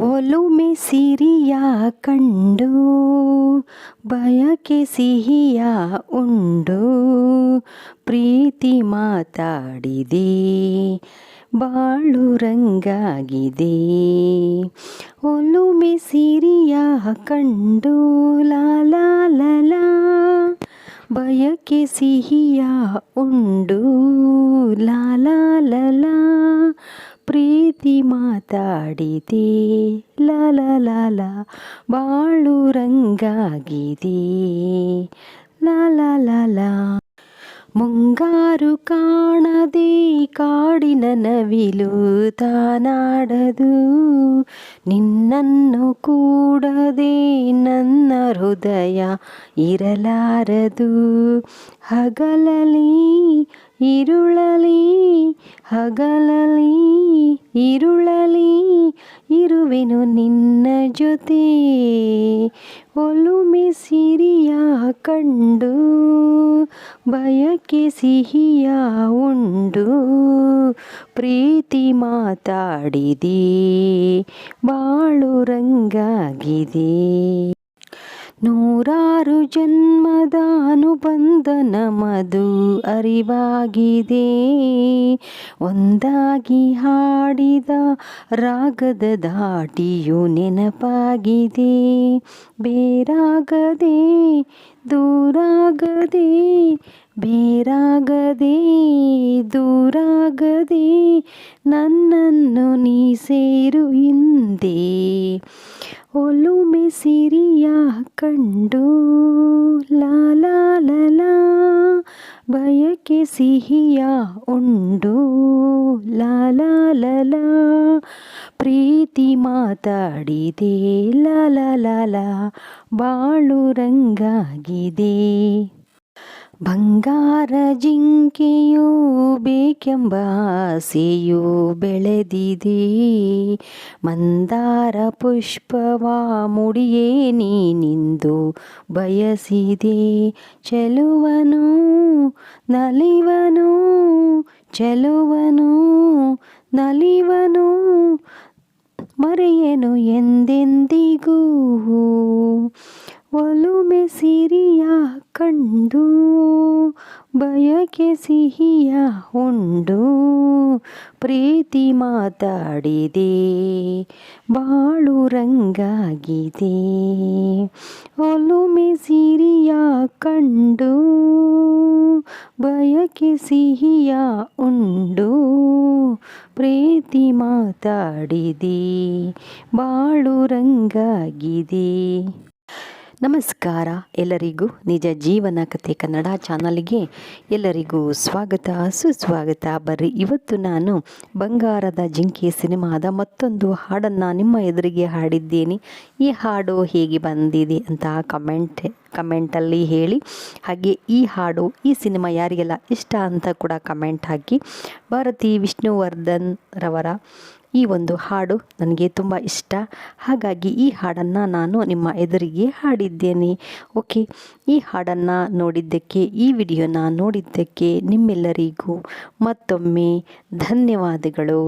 ಒಲುಮೆ ಸಿರಿಯ ಕಂಡು, ಬಯಕೆ ಸಿಹಿಯ ಉಂಡು. ಪ್ರೀತಿ ಮಾತಾಡಿದೆ ಬಾಳು ರಂಗಾಗಿದೆ ಒಲುಮೆ ಸಿರಿಯ ಕಂಡು ಲಾಲ ಲಲ ಬಯಕೆ ಸಿಹಿಯ ಉಂಡು ಲಾಲ ಪ್ರೀತಿ ಮಾತಾಡಿದೆ. ಲಾಲ ಬಾಳು ರಂಗಾಗಿದೆ ಲಾಲ ಮುಂಗಾರು ಕಾಣದೆ. ಕಾಡಿನ ನವಿಲು ತಾನಾಡದು. ನಿನ್ನನ್ನು ಕೂಡದೆ ನನ್ನ ಹೃದಯ ಇರಲಾರದು. ಹಗಲಲಿ, ಇರುಳಲಿ, ಹಗಲಲಿ ಇರುಳಲಿ ಇರುವೆನು ನಿನ್ನ ಜೊತೆ ಒಲುಮೆ ಸಿರಿಯ ಕಂಡು ಬಯಕೆ ಸಿಹಿಯ ಉಂಡು ಪ್ರೀತಿ ಮಾತಾಡಿದೆ ಬಾಳು ರಂಗಾಗಿದೆ ನೂರಾರು ಜನ್ಮದ ಅನುಬಂಧ ನಮದು ಅರಿವಾಗಿದೆ. ಒಂದಾಗಿ ಹಾಡಿದ ರಾಗದ ದಾಟಿಯು ನೆನಪಾಗಿದೆ. ಬೇರಾಗದೆ, ದೂರಾಗದೆ ಬೇರಾಗದೆ, ದೂರಾಗದೆ ನನ್ನನ್ನು ನೀ ಸೇರು ಹಿಂದೆ. ಒಲುಮೆ ಸಿರಿಯ ಕಂಡು ಲಾಲ ಲಲ ಬಯಕೆ ಸಿಹಿಯ ಉಂಡು ಲಾಲ ಲಲ ಪ್ರೀತಿ ಮಾತಾಡಿದೆ ಲಾಲ ಲಾಲ ಬಾಳು ರಂಗಾಗಿದೆ. ಬಂಗಾರ ಜಿಂಕೆಯೂ ಬೇಕೆಂಬ ಆಸೆಯೂ ಬೆಳೆದಿದೆ. ಮಂದಾರ ಪುಷ್ಪವ ಮುಡಿಯೇ ನೀನಿಂದು ಬಯಸಿದೆ. ಚೆಲುವನು ನಲಿವನು ಚೆಲುವನು ನಲಿವನು, ಮರೆಯನು ಎಂದೆಂದಿಗೂ. ಒಲುಮೆ ಸಿರಿಯ ಕಂಡು, ಬಯಕೆ ಸಿಹಿಯ ಉಂಡು. ಪ್ರೀತಿ ಮಾತಾಡಿದೆ ಬಾಳು ರಂಗಾಗಿದೆ ಒಲುಮೆ ಸಿರಿಯ ಕಂಡು, ಬಯಕೆ ಸಿಹಿಯ ಉಂಡು. ಪ್ರೀತಿ ಮಾತಾಡಿದೆ ಬಾಳು ರಂಗಾಗಿದೆ ನಮಸ್ಕಾರ, ಎಲ್ಲರಿಗೂ ನಿಜ ಜೀವನ ಕಥೆ ಕನ್ನಡ ಚಾನಲ್ಗೆ ಎಲ್ಲರಿಗೂ ಸ್ವಾಗತ, ಸುಸ್ವಾಗತ. ಬರ್ರಿ, ಇವತ್ತು ನಾನು ಬಂಗಾರದ ಜಿಂಕೆ ಸಿನಿಮಾದ ಮತ್ತೊಂದು ಹಾಡನ್ನು ನಿಮ್ಮ ಎದುರಿಗೆ ಹಾಡಿದ್ದೇನೆ. ಈ ಹಾಡು ಹೇಗೆ ಬಂದಿದೆ ಅಂತ ಕಮೆಂಟ್, ಕಮೆಂಟಲ್ಲಿ ಹೇಳಿ. ಹಾಗೆ ಈ ಹಾಡು, ಈ ಸಿನಿಮಾ ಯಾರಿಗೆಲ್ಲ ಇಷ್ಟ ಅಂತ ಕೂಡ ಕಮೆಂಟ್ ಹಾಕಿ. ಭಾರತಿ ವಿಷ್ಣುವರ್ಧನ್ ರವರ ಈ ಒಂದು ಹಾಡು ನನಗೆ ತುಂಬ ಇಷ್ಟ. ಹಾಗಾಗಿ ಈ ಹಾಡನ್ನು ನಾನು ನಿಮ್ಮ ಎದುರಿಗೆ ಹಾಡಿದ್ದೇನೆ. ಓಕೆ, ಈ ಹಾಡನ್ನು ನೋಡಿದ್ದಕ್ಕೆ, ಈ ವಿಡಿಯೋನ ನೋಡಿದ್ದಕ್ಕೆ ನಿಮ್ಮೆಲ್ಲರಿಗೂ ಮತ್ತೊಮ್ಮೆ ಧನ್ಯವಾದಗಳು.